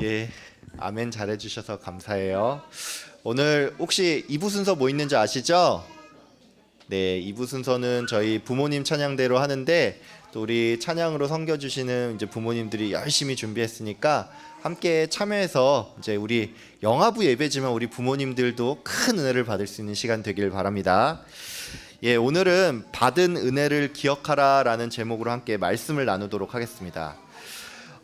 예, 아멘 잘해주셔서 감사해요. 오늘 혹시 2부 순서 뭐 있는지 아시죠? 네, 2부 순서는 저희 부모님 찬양대로 하는데 또 우리 찬양으로 섬겨주시는 이제 부모님들이 열심히 준비했으니까 함께 참여해서 이제 우리 영화부 예배지만 우리 부모님들도 큰 은혜를 받을 수 있는 시간 되길 바랍니다. 예, 오늘은 받은 은혜를 기억하라라는 제목으로 함께 말씀을 나누도록 하겠습니다.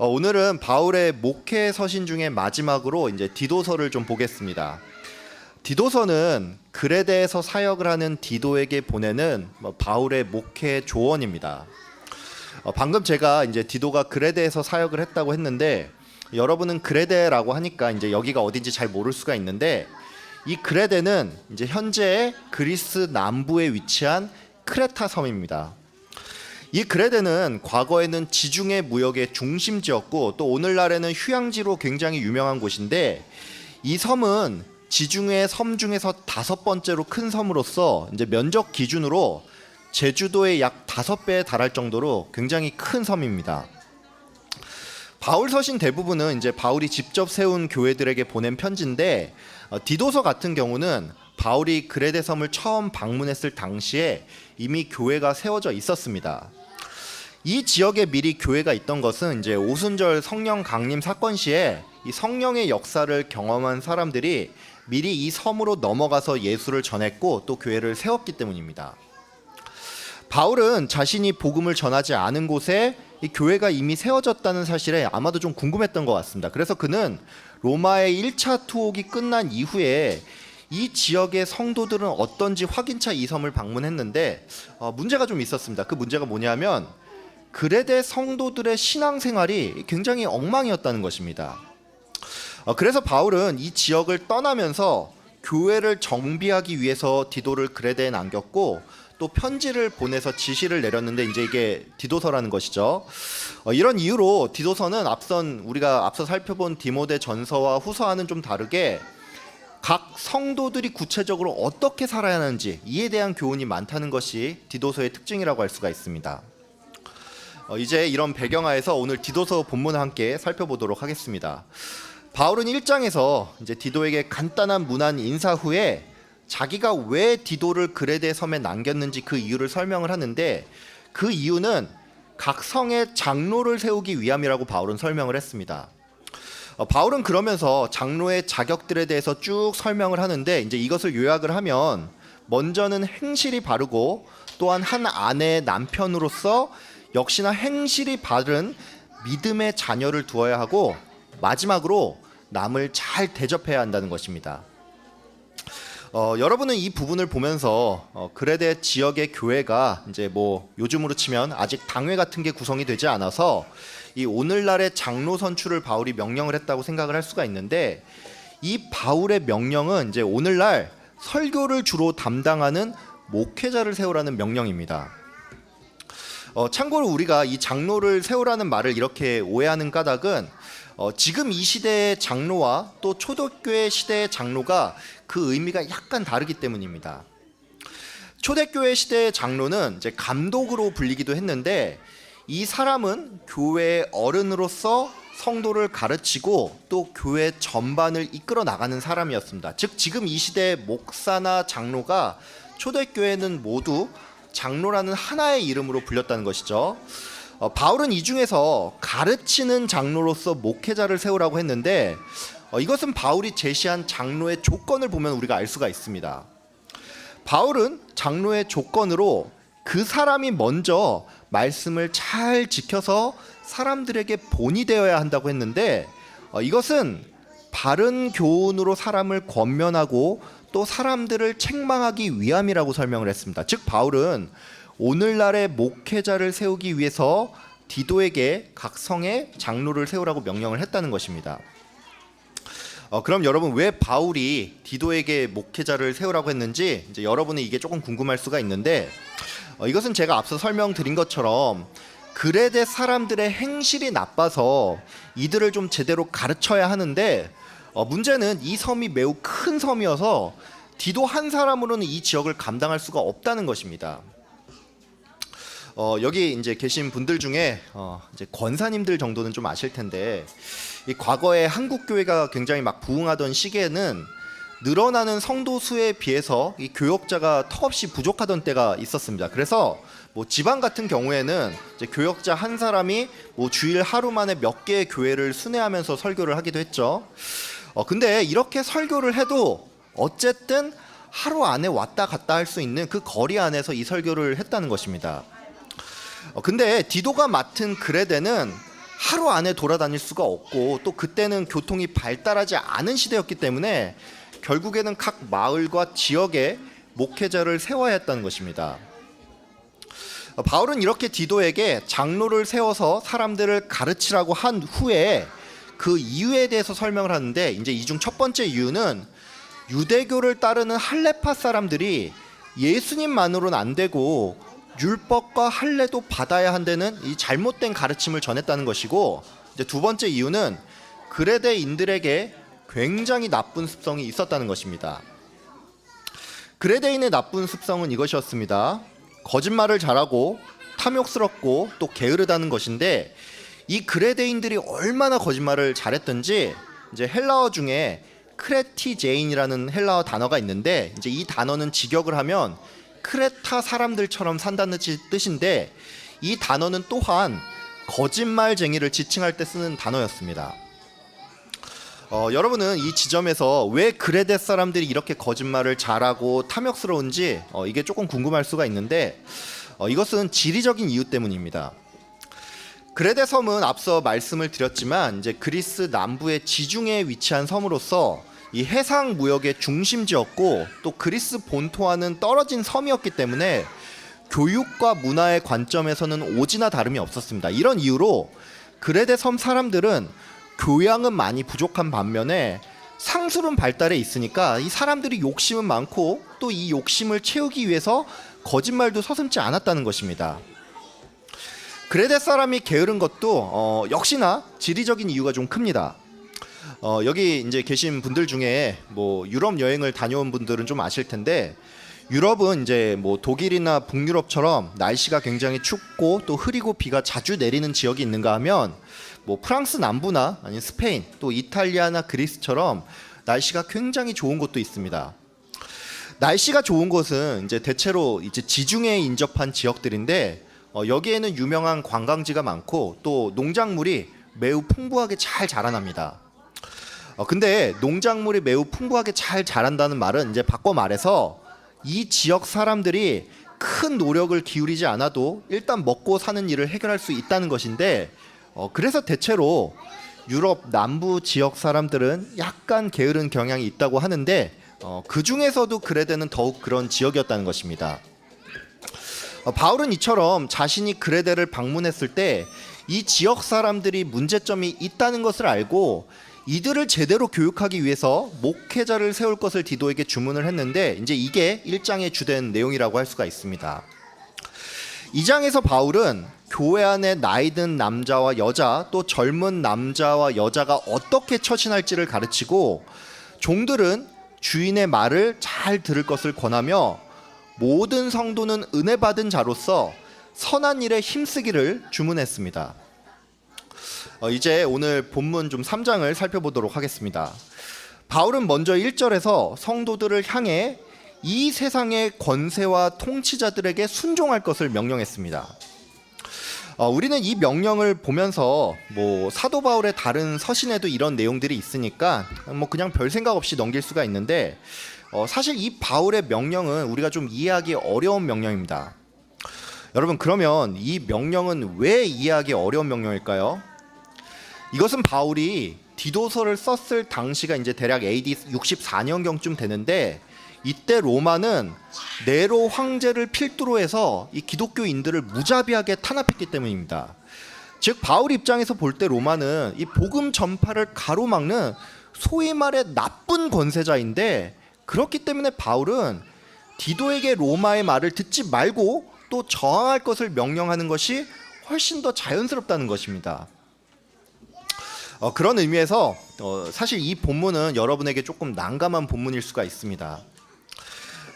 어, 오늘은 바울의 목회 서신 중에 마지막으로 이제 디도서를 좀 보겠습니다. 디도서는 그레데에서 사역을 하는 디도에게 보내는 뭐 바울의 목회 조언입니다. 어, 방금 제가 이제 디도가 그레데에서 사역을 했다고 했는데 여러분은 그레데라고 하니까 이제 여기가 어딘지 잘 모를 수가 있는데 이 그레데는 이제 현재 그리스 남부에 위치한 크레타 섬입니다. 이 그레데는 과거에는 지중해 무역의 중심지였고 또 오늘날에는 휴양지로 굉장히 유명한 곳인데 이 섬은 지중해 섬 중에서 다섯 번째로 큰 섬으로서 이제 면적 기준으로 제주도의 약 다섯 배에 달할 정도로 굉장히 큰 섬입니다. 바울 서신 대부분은 이제 바울이 직접 세운 교회들에게 보낸 편지인데 어, 디도서 같은 경우는 바울이 그레데 섬을 처음 방문했을 당시에 이미 교회가 세워져 있었습니다. 이 지역에 미리 교회가 있던 것은 이제 오순절 성령 강림 사건 시에 이 성령의 역사를 경험한 사람들이 미리 이 섬으로 넘어가서 예수를 전했고 또 교회를 세웠기 때문입니다. 바울은 자신이 복음을 전하지 않은 곳에 이 교회가 이미 세워졌다는 사실에 아마도 좀 궁금했던 것 같습니다. 그래서 그는 로마의 1차 투옥이 끝난 이후에 이 지역의 성도들은 어떤지 확인차 이 섬을 방문했는데 어, 문제가 좀 있었습니다. 그 문제가 뭐냐면 그레데 성도들의 신앙생활이 굉장히 엉망이었다는 것입니다. 어, 그래서 바울은 이 지역을 떠나면서 교회를 정비하기 위해서 디도를 그레데에 남겼고 또 편지를 보내서 지시를 내렸는데 이제 이게 디도서라는 것이죠. 어, 이런 이유로 디도서는 앞선 우리가 앞서 살펴본 디모데 전서와 후서와는 좀 다르게 각 성도들이 구체적으로 어떻게 살아야 하는지 이에 대한 교훈이 많다는 것이 디도서의 특징이라고 할 수가 있습니다. 어, 이제 이런 배경하에서 오늘 디도서 본문을 함께 살펴보도록 하겠습니다. 바울은 1장에서 이제 디도에게 간단한 문안 인사 후에 자기가 왜 디도를 그레데 섬에 남겼는지 그 이유를 설명을 하는데 그 이유는 각 성에 장로를 세우기 위함이라고 바울은 설명을 했습니다. 어, 바울은 그러면서 장로의 자격들에 대해서 쭉 설명을 하는데 이제 이것을 요약을 하면 먼저는 행실이 바르고 또한 한 아내의 남편으로서 역시나 행실이 바른 믿음의 자녀를 두어야 하고 마지막으로 남을 잘 대접해야 한다는 것입니다. 어, 여러분은 이 부분을 보면서 어, 그레데 지역의 교회가 이제 뭐 요즘으로 치면 아직 당회 같은 게 구성이 되지 않아서 이 오늘날의 장로 선출을 바울이 명령을 했다고 생각을 할 수가 있는데 이 바울의 명령은 이제 오늘날 설교를 주로 담당하는 목회자를 세우라는 명령입니다. 어, 참고로 우리가 이 장로를 세우라는 말을 이렇게 오해하는 까닭은 어, 지금 이 시대의 장로와 또 초대교회 시대의 장로가 그 의미가 약간 다르기 때문입니다. 초대교회 시대의 장로는 이제 감독으로 불리기도 했는데 이 사람은 교회의 어른으로서 성도를 가르치고 또 교회 전반을 이끌어 나가는 사람이었습니다. 즉 지금 이 시대의 목사나 장로가 초대교회는 모두 장로라는 하나의 이름으로 불렸다는 것이죠. 어, 바울은 이 중에서 가르치는 장로로서 목회자를 세우라고 했는데 어, 이것은 바울이 제시한 장로의 조건을 보면 우리가 알 수가 있습니다. 바울은 장로의 조건으로 그 사람이 먼저 말씀을 잘 지켜서 사람들에게 본이 되어야 한다고 했는데 어, 이것은 바른 교훈으로 사람을 권면하고 또 사람들을 책망하기 위함이라고 설명을 했습니다. 즉 바울은 오늘날의 목회자를 세우기 위해서 디도에게 각 성에 장로를 세우라고 명령을 했다는 것입니다. 어, 그럼 여러분 왜 바울이 디도에게 목회자를 세우라고 했는지 이제 여러분이 이게 조금 궁금할 수가 있는데 어, 이것은 제가 앞서 설명드린 것처럼 그레데 사람들의 행실이 나빠서 이들을 좀 제대로 가르쳐야 하는데 어, 문제는 이 섬이 매우 큰 섬이어서 디도 한 사람으로는 이 지역을 감당할 수가 없다는 것입니다. 어, 여기 이제 계신 분들 중에 어, 이제 권사님들 정도는 좀 아실 텐데 이 과거에 한국 교회가 굉장히 막 부흥하던 시기에는 늘어나는 성도 수에 비해서 이 교역자가 턱없이 부족하던 때가 있었습니다. 그래서 뭐 지방 같은 경우에는 이제 교역자 한 사람이 뭐 주일 하루 만에 몇 개의 교회를 순회하면서 설교를 하기도 했죠. 어 근데 이렇게 설교를 해도 어쨌든 하루 안에 왔다 갔다 할 수 있는 그 거리 안에서 이 설교를 했다는 것입니다. 어, 근데 디도가 맡은 그레데는 하루 안에 돌아다닐 수가 없고 또 그때는 교통이 발달하지 않은 시대였기 때문에 결국에는 각 마을과 지역에 목회자를 세워야 했다는 것입니다. 어, 바울은 이렇게 디도에게 장로를 세워서 사람들을 가르치라고 한 후에 그 이유에 대해서 설명을 하는데 이제 이 중 첫 번째 이유는 유대교를 따르는 할레파 사람들이 예수님만으로는 안 되고 율법과 할례도 받아야 한다는 이 잘못된 가르침을 전했다는 것이고 이제 두 번째 이유는 그레데인들에게 굉장히 나쁜 습성이 있었다는 것입니다. 그레데인의 나쁜 습성은 이것이었습니다. 거짓말을 잘하고 탐욕스럽고 또 게으르다는 것인데 이 그레데인들이 얼마나 거짓말을 잘했던지 이제 헬라어 중에 크레티제인이라는 헬라어 단어가 있는데 이제 이 단어는 직역을 하면 크레타 사람들처럼 산다는 지- 뜻인데 이 단어는 또한 거짓말쟁이를 지칭할 때 쓰는 단어였습니다. 어, 여러분은 이 지점에서 왜 그레데 사람들이 이렇게 거짓말을 잘하고 탐욕스러운지 어, 이게 조금 궁금할 수가 있는데 어, 이것은 지리적인 이유 때문입니다. 그레데 섬은 앞서 말씀을 드렸지만 이제 그리스 남부의 지중해에 위치한 섬으로서 이 해상 무역의 중심지였고 또 그리스 본토와는 떨어진 섬이었기 때문에 교육과 문화의 관점에서는 오지나 다름이 없었습니다. 이런 이유로 그레데 섬 사람들은 교양은 많이 부족한 반면에 상술은 발달해 있으니까 이 사람들이 욕심은 많고 또 이 욕심을 채우기 위해서 거짓말도 서슴지 않았다는 것입니다. 그레데 사람이 게으른 것도 어, 역시나 지리적인 이유가 좀 큽니다. 어, 여기 이제 계신 분들 중에 뭐 유럽 여행을 다녀온 분들은 좀 아실 텐데 유럽은 이제 뭐 독일이나 북유럽처럼 날씨가 굉장히 춥고 또 흐리고 비가 자주 내리는 지역이 있는가 하면 뭐 프랑스 남부나 아니면 스페인 또 이탈리아나 그리스처럼 날씨가 굉장히 좋은 곳도 있습니다. 날씨가 좋은 곳은 이제 대체로 이제 지중해에 인접한 지역들인데 어, 여기에는 유명한 관광지가 많고 또 농작물이 매우 풍부하게 잘 자라납니다. 어, 근데 농작물이 매우 풍부하게 잘 자란다는 말은 이제 바꿔 말해서 이 지역 사람들이 큰 노력을 기울이지 않아도 일단 먹고 사는 일을 해결할 수 있다는 것인데 어, 그래서 대체로 유럽 남부 지역 사람들은 약간 게으른 경향이 있다고 하는데 어, 그 중에서도 그레데는 더욱 그런 지역이었다는 것입니다. 어, 바울은 이처럼 자신이 그레데를 방문했을 때 이 지역 사람들이 문제점이 있다는 것을 알고 이들을 제대로 교육하기 위해서 목회자를 세울 것을 디도에게 주문을 했는데 이제 이게 일장의 주된 내용이라고 할 수가 있습니다. 이 장에서 바울은 교회 안에 나이든 남자와 여자 또 젊은 남자와 여자가 어떻게 처신할지를 가르치고 종들은 주인의 말을 잘 들을 것을 권하며 모든 성도는 은혜 받은 자로서 선한 일에 힘쓰기를 주문했습니다. 어, 이제 오늘 본문 좀 3장을 살펴보도록 하겠습니다. 바울은 먼저 1절에서 성도들을 향해 이 세상의 권세와 통치자들에게 순종할 것을 명령했습니다. 어, 우리는 이 명령을 보면서 뭐 사도 바울의 다른 서신에도 이런 내용들이 있으니까 뭐 그냥 별 생각 없이 넘길 수가 있는데 어, 사실 이 바울의 명령은 우리가 좀 이해하기 어려운 명령입니다. 여러분 그러면 이 명령은 왜 이해하기 어려운 명령일까요? 이것은 바울이 디도서를 썼을 당시가 이제 대략 AD 64년경쯤 되는데 이때 로마는 네로 황제를 필두로 해서 이 기독교인들을 무자비하게 탄압했기 때문입니다. 즉 바울 입장에서 볼 때 로마는 이 복음 전파를 가로막는 소위 말해 나쁜 권세자인데 그렇기 때문에 바울은 디도에게 로마의 말을 듣지 말고 또 저항할 것을 명령하는 것이 훨씬 더 자연스럽다는 것입니다. 어, 그런 의미에서 어, 사실 이 본문은 여러분에게 조금 난감한 본문일 수가 있습니다.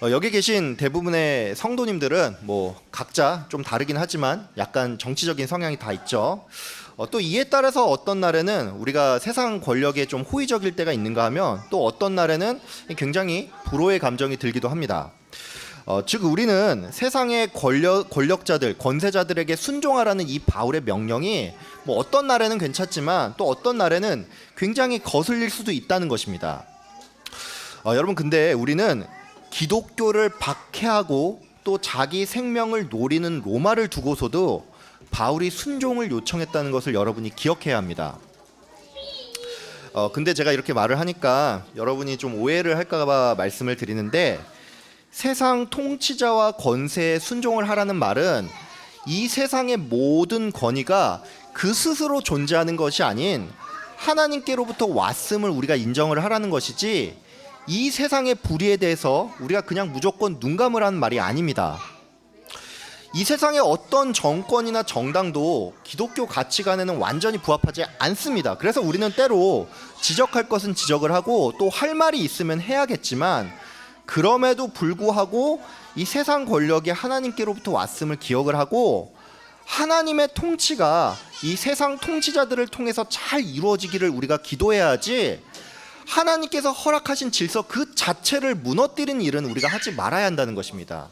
어, 여기 계신 대부분의 성도님들은 뭐 각자 좀 다르긴 하지만 약간 정치적인 성향이 다 있죠. 어, 또 이에 따라서 어떤 날에는 우리가 세상 권력에 좀 호의적일 때가 있는가 하면 또 어떤 날에는 굉장히 불호의 감정이 들기도 합니다. 어, 즉 우리는 세상의 권력, 권력자들, 권세자들에게 순종하라는 이 바울의 명령이 뭐 어떤 날에는 괜찮지만 또 어떤 날에는 굉장히 거슬릴 수도 있다는 것입니다. 어, 여러분 근데 우리는 기독교를 박해하고 또 자기 생명을 노리는 로마를 두고서도 바울이 순종을 요청했다는 것을 여러분이 기억해야 합니다. 어, 근데 제가 이렇게 말을 하니까 여러분이 좀 오해를 할까봐 말씀을 드리는데 세상 통치자와 권세에 순종을 하라는 말은 이 세상의 모든 권위가 그 스스로 존재하는 것이 아닌 하나님께로부터 왔음을 우리가 인정을 하라는 것이지 이 세상의 불의에 대해서 우리가 그냥 무조건 눈 감으라는 말이 아닙니다. 이 세상의 어떤 정권이나 정당도 기독교 가치관에는 완전히 부합하지 않습니다. 그래서 우리는 때로 지적할 것은 지적을 하고 또 할 말이 있으면 해야겠지만 그럼에도 불구하고 이 세상 권력이 하나님께로부터 왔음을 기억을 하고 하나님의 통치가 이 세상 통치자들을 통해서 잘 이루어지기를 우리가 기도해야 하지 하나님께서 허락하신 질서 그 자체를 무너뜨리는 일은 우리가 하지 말아야 한다는 것입니다.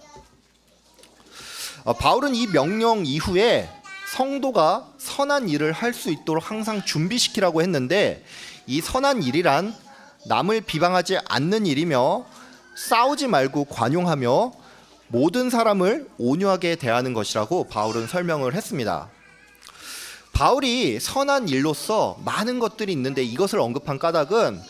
어, 바울은 이 명령 이후에 성도가 선한 일을 할 수 있도록 항상 준비시키라고 했는데 이 선한 일이란 남을 비방하지 않는 일이며 싸우지 말고 관용하며 모든 사람을 온유하게 대하는 것이라고 바울은 설명을 했습니다. 바울이 선한 일로서 많은 것들이 있는데 이것을 언급한 까닭은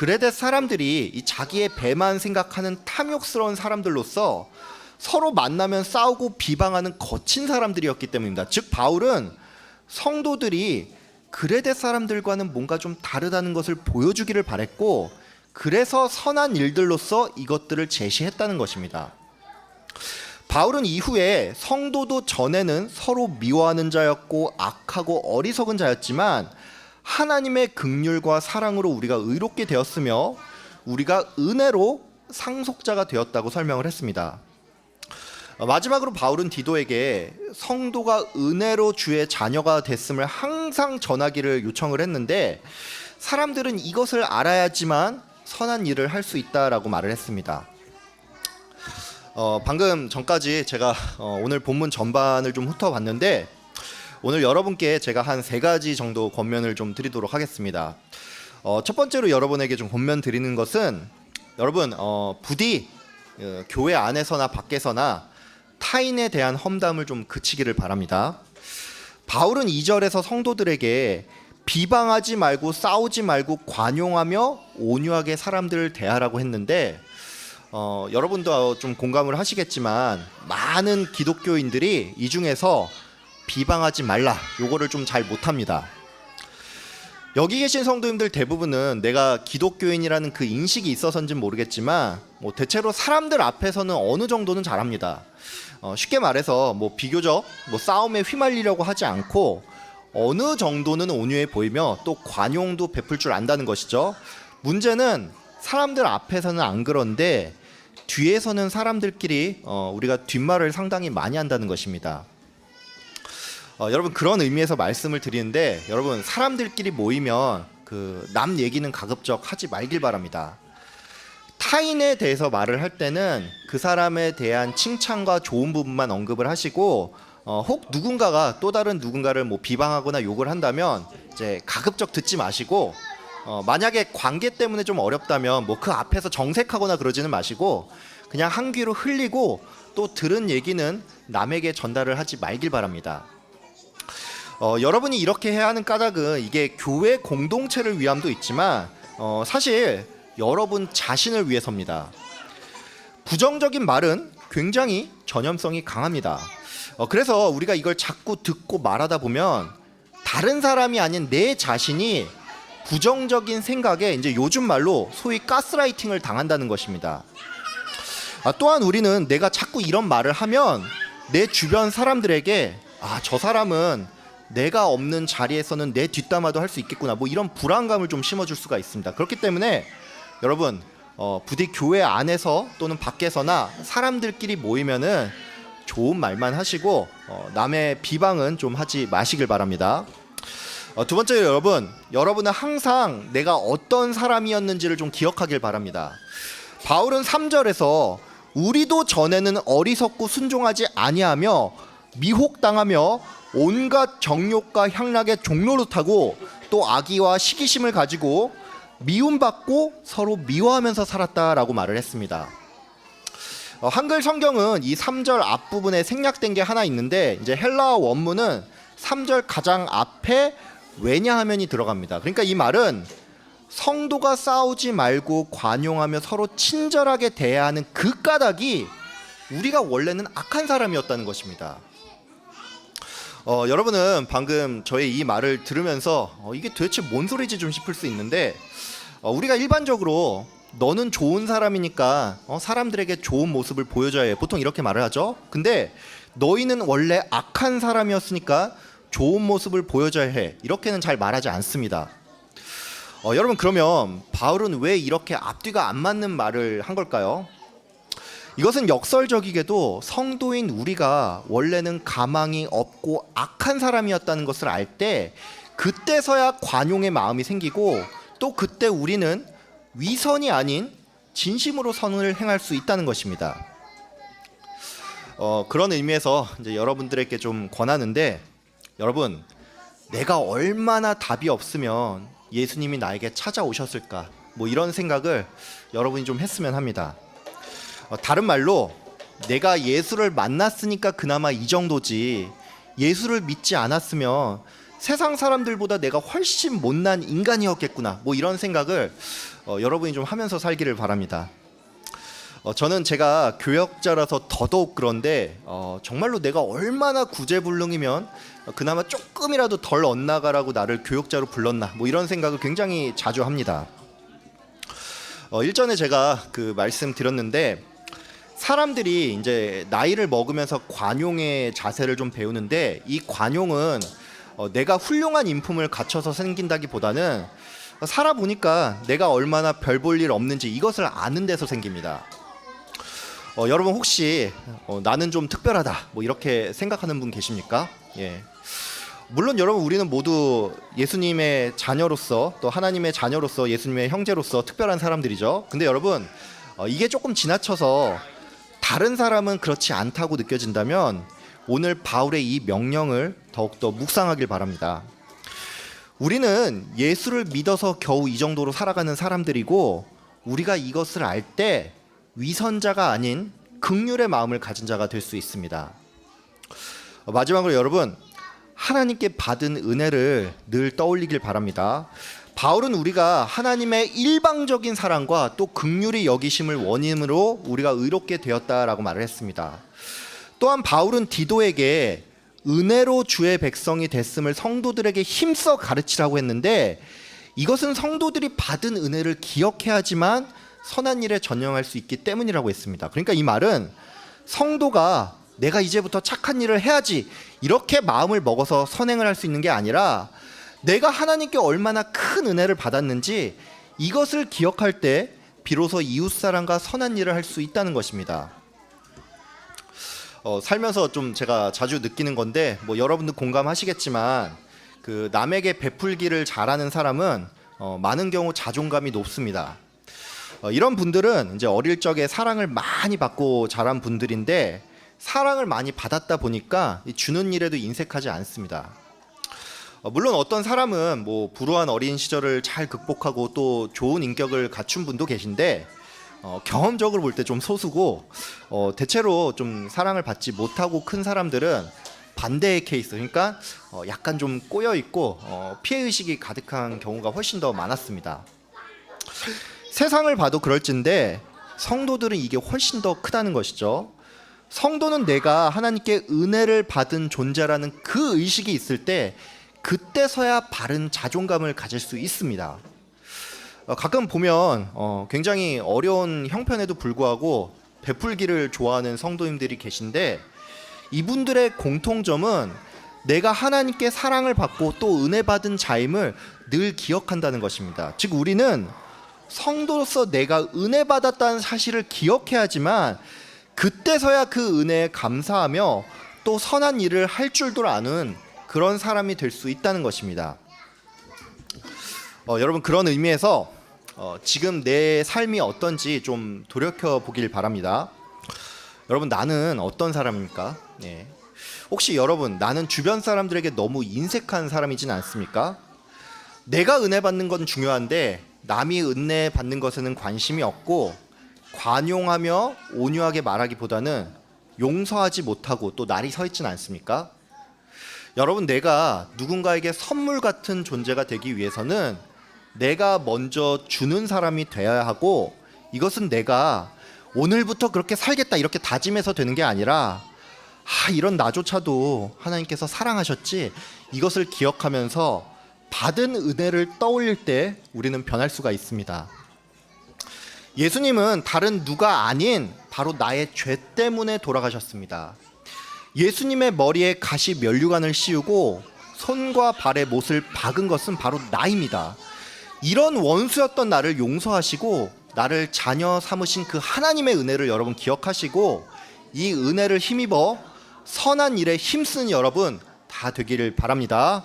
그레데 사람들이 이 자기의 배만 생각하는 탐욕스러운 사람들로서 서로 만나면 싸우고 비방하는 거친 사람들이었기 때문입니다. 즉 바울은 성도들이 그레데 사람들과는 뭔가 좀 다르다는 것을 보여주기를 바랬고 그래서 선한 일들로서 이것들을 제시했다는 것입니다. 바울은 이후에 성도도 전에는 서로 미워하는 자였고 악하고 어리석은 자였지만 하나님의 긍휼과 사랑으로 우리가 의롭게 되었으며 우리가 은혜로 상속자가 되었다고 설명을 했습니다. 어, 마지막으로 바울은 디도에게 성도가 은혜로 주의 자녀가 됐음을 항상 전하기를 요청을 했는데 사람들은 이것을 알아야지만 선한 일을 할 수 있다라고 말을 했습니다. 어, 방금 전까지 제가 어, 오늘 본문 전반을 좀 훑어봤는데 오늘 여러분께 제가 한 세 가지 정도 권면을 좀 드리도록 하겠습니다. 어, 첫 번째로 여러분에게 좀 권면 드리는 것은 여러분 어, 부디 어, 교회 안에서나 밖에서나 타인에 대한 험담을 좀 그치기를 바랍니다. 바울은 2절에서 성도들에게 비방하지 말고 싸우지 말고 관용하며 온유하게 사람들을 대하라고 했는데 어, 여러분도 좀 공감을 하시겠지만 많은 기독교인들이 이 중에서 비방하지 말라 요거를 좀 잘 못합니다. 여기 계신 성도님들 대부분은 내가 기독교인이라는 그 인식이 있어서인지는 모르겠지만 뭐 대체로 사람들 앞에서는 어느 정도는 잘합니다. 어, 쉽게 말해서 뭐 비교적 뭐 싸움에 휘말리려고 하지 않고 어느 정도는 온유해 보이며 또 관용도 베풀 줄 안다는 것이죠. 문제는 사람들 앞에서는 안 그런데 뒤에서는 사람들끼리 어, 우리가 뒷말을 상당히 많이 한다는 것입니다. 어, 여러분 그런 의미에서 말씀을 드리는데 여러분 사람들끼리 모이면 그 남 얘기는 가급적 하지 말길 바랍니다. 타인에 대해서 말을 할 때는 그 사람에 대한 칭찬과 좋은 부분만 언급을 하시고 어, 혹 누군가가 또 다른 누군가를 뭐 비방하거나 욕을 한다면 이제 가급적 듣지 마시고 어, 만약에 관계 때문에 좀 어렵다면 뭐 그 앞에서 정색하거나 그러지는 마시고 그냥 한 귀로 흘리고 또 들은 얘기는 남에게 전달을 하지 말길 바랍니다. 어, 여러분이 이렇게 해야 하는 까닭은 이게 교회 공동체를 위함도 있지만 어, 사실 여러분 자신을 위해서입니다. 부정적인 말은 굉장히 전염성이 강합니다. 어, 그래서 우리가 이걸 자꾸 듣고 말하다 보면 다른 사람이 아닌 내 자신이 부정적인 생각에 이제 요즘 말로 소위 가스라이팅을 당한다는 것입니다. 아, 또한 우리는 내가 자꾸 이런 말을 하면 내 주변 사람들에게 아, 저 사람은 내가 없는 자리에서는 내 뒷담화도 할 수 있겠구나. 뭐 이런 불안감을 좀 심어줄 수가 있습니다. 그렇기 때문에 여러분 어, 부디 교회 안에서 또는 밖에서나 사람들끼리 모이면은 좋은 말만 하시고 어, 남의 비방은 좀 하지 마시길 바랍니다. 어, 두 번째 여러분, 여러분은 항상 내가 어떤 사람이었는지를 좀 기억하길 바랍니다. 바울은 3절에서 우리도 전에는 어리석고 순종하지 아니하며 미혹당하며 온갖 정욕과 향락의 종로로 타고 또 악의와 시기심을 가지고 미움받고 서로 미워하면서 살았다라고 말을 했습니다. 어, 한글 성경은 이 3절 앞부분에 생략된 게 하나 있는데 이제 헬라어 원문은 3절 가장 앞에 왜냐하면이 들어갑니다. 그러니까 이 말은 성도가 싸우지 말고 관용하며 서로 친절하게 대해야 하는 그 까닭이 우리가 원래는 악한 사람이었다는 것입니다. 어, 여러분은 방금 저의 이 말을 들으면서 어, 이게 도대체 뭔 소리지 좀 싶을 수 있는데 어, 우리가 일반적으로 너는 좋은 사람이니까 어, 사람들에게 좋은 모습을 보여줘야 해. 보통 이렇게 말을 하죠. 근데 너희는 원래 악한 사람이었으니까 좋은 모습을 보여줘야 해. 이렇게는 잘 말하지 않습니다. 어, 여러분 그러면 바울은 왜 이렇게 앞뒤가 안 맞는 말을 한 걸까요? 이것은 역설적이게도 성도인 우리가 원래는 가망이 없고 악한 사람이었다는 것을 알 때 그때서야 관용의 마음이 생기고 또 그때 우리는 위선이 아닌 진심으로 선을 행할 수 있다는 것입니다. 어, 그런 의미에서 이제 여러분들에게 좀 권하는데 여러분 내가 얼마나 답이 없으면 예수님이 나에게 찾아오셨을까 뭐 이런 생각을 여러분이 좀 했으면 합니다. 어, 다른 말로 내가 예수를 만났으니까 그나마 이 정도지 예수를 믿지 않았으면 세상 사람들보다 내가 훨씬 못난 인간이었겠구나 뭐 이런 생각을 어, 여러분이 좀 하면서 살기를 바랍니다. 어, 저는 제가 교역자라서 더더욱 그런데 어, 정말로 내가 얼마나 구제불능이면 어, 그나마 조금이라도 덜 엇나가라고 나를 교역자로 불렀나 뭐 이런 생각을 굉장히 자주 합니다. 어, 일전에 제가 그 말씀 드렸는데 사람들이 이제 나이를 먹으면서 관용의 자세를 좀 배우는데 이 관용은 어, 내가 훌륭한 인품을 갖춰서 생긴다기보다는 살아보니까 내가 얼마나 별 볼 일 없는지 이것을 아는 데서 생깁니다. 어, 여러분 혹시 어, 나는 좀 특별하다 뭐 이렇게 생각하는 분 계십니까? 예. 물론 여러분 우리는 모두 예수님의 자녀로서 또 하나님의 자녀로서 예수님의 형제로서 특별한 사람들이죠. 근데 여러분 어, 이게 조금 지나쳐서 다른 사람은 그렇지 않다고 느껴진다면 오늘 바울의 이 명령을 더욱더 묵상하길 바랍니다. 우리는 예수를 믿어서 겨우 이 정도로 살아가는 사람들이고 우리가 이것을 알 때 위선자가 아닌 극률의 마음을 가진 자가 될 수 있습니다. 어, 마지막으로 여러분 하나님께 받은 은혜를 늘 떠올리길 바랍니다. 바울은 우리가 하나님의 일방적인 사랑과 또 극률이 여기심을 원인으로 우리가 의롭게 되었다라고 말을 했습니다. 또한 바울은 디도에게 은혜로 주의 백성이 됐음을 성도들에게 힘써 가르치라고 했는데 이것은 성도들이 받은 은혜를 기억해야지만 선한 일에 전념할 수 있기 때문이라고 했습니다. 그러니까 이 말은 성도가 내가 이제부터 착한 일을 해야지 이렇게 마음을 먹어서 선행을 할 수 있는 게 아니라 내가 하나님께 얼마나 큰 은혜를 받았는지 이것을 기억할 때 비로소 이웃 사람과 선한 일을 할 수 있다는 것입니다. 어, 살면서 좀 제가 자주 느끼는 건데 뭐 여러분도 공감하시겠지만 그 남에게 베풀기를 잘하는 사람은 어, 많은 경우 자존감이 높습니다. 어, 이런 분들은 이제 어릴 적에 사랑을 많이 받고 자란 분들인데 사랑을 많이 받았다 보니까 이 주는 일에도 인색하지 않습니다. 어, 물론 어떤 사람은 뭐 불우한 어린 시절을 잘 극복하고 또 좋은 인격을 갖춘 분도 계신데 어, 경험적으로 볼 때 좀 소수고 어, 대체로 좀 사랑을 받지 못하고 큰 사람들은 반대의 케이스 그러니까 어, 약간 좀 꼬여 있고 어, 피해 의식이 가득한 경우가 훨씬 더 많았습니다. 세상을 봐도 그럴진데 성도들은 이게 훨씬 더 크다는 것이죠. 성도는 내가 하나님께 은혜를 받은 존재라는 그 의식이 있을 때 그때서야 바른 자존감을 가질 수 있습니다. 어, 가끔 보면 어, 굉장히 어려운 형편에도 불구하고 베풀기를 좋아하는 성도님들이 계신데 이분들의 공통점은 내가 하나님께 사랑을 받고 또 은혜 받은 자임을 늘 기억한다는 것입니다. 즉 우리는 성도로서 내가 은혜 받았다는 사실을 기억해야지만 그때서야 그 은혜에 감사하며 또 선한 일을 할 줄도 아는 그런 사람이 될 수 있다는 것입니다. 어, 여러분 그런 의미에서 어, 지금 내 삶이 어떤지 좀 돌이켜 보길 바랍니다. 여러분 나는 어떤 사람입니까? 네. 혹시 여러분 나는 주변 사람들에게 너무 인색한 사람이진 않습니까? 내가 은혜 받는 건 중요한데 남이 은혜 받는 것에는 관심이 없고 관용하며 온유하게 말하기보다는 용서하지 못하고 또 날이 서 있진 않습니까? 여러분 내가 누군가에게 선물 같은 존재가 되기 위해서는 내가 먼저 주는 사람이 되어야 하고 이것은 내가 오늘부터 그렇게 살겠다 이렇게 다짐해서 되는 게 아니라 아 이런 나조차도 하나님께서 사랑하셨지 이것을 기억하면서 받은 은혜를 떠올릴 때 우리는 변할 수가 있습니다. 예수님은 다른 누가 아닌 바로 나의 죄 때문에 돌아가셨습니다. 예수님의 머리에 가시 면류관을 씌우고 손과 발에 못을 박은 것은 바로 나입니다. 이런 원수였던 나를 용서하시고 나를 자녀 삼으신 그 하나님의 은혜를 여러분 기억하시고 이 은혜를 힘입어 선한 일에 힘쓰는 여러분 다 되기를 바랍니다.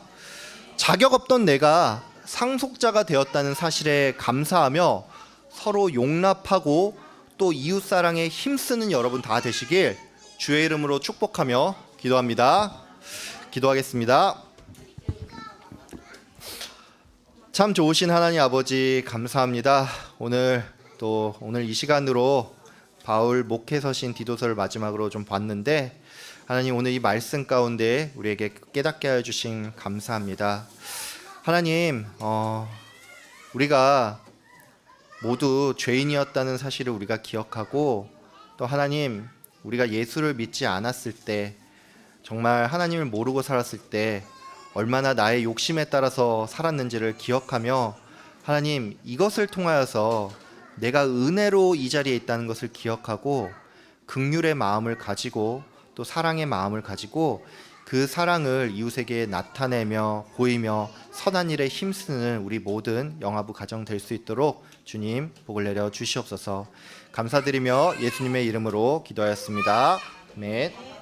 자격 없던 내가 상속자가 되었다는 사실에 감사하며 서로 용납하고 또 이웃 사랑에 힘쓰는 여러분 다 되시길 주의 이름으로 축복하며 기도합니다. 기도하겠습니다. 참 좋으신 하나님 아버지 감사합니다. 오늘 또 오늘 이 시간으로 바울 목회 서신 디도서를 마지막으로 좀 봤는데 하나님 오늘 이 말씀 가운데 우리에게 깨닫게 해 주신 감사합니다. 하나님 어, 우리가 모두 죄인이었다는 사실을 우리가 기억하고 또 하나님 우리가 예수를 믿지 않았을 때 정말 하나님을 모르고 살았을 때 얼마나 나의 욕심에 따라서 살았는지를 기억하며 하나님 이것을 통하여서 내가 은혜로 이 자리에 있다는 것을 기억하고 극률의 마음을 가지고 또 사랑의 마음을 가지고 그 사랑을 이웃에게 나타내며 보이며 선한 일에 힘쓰는 우리 모든 영화부 가정 될 수 있도록 주님 복을 내려 주시옵소서 감사드리며 예수님의 이름으로 기도하였습니다. 네.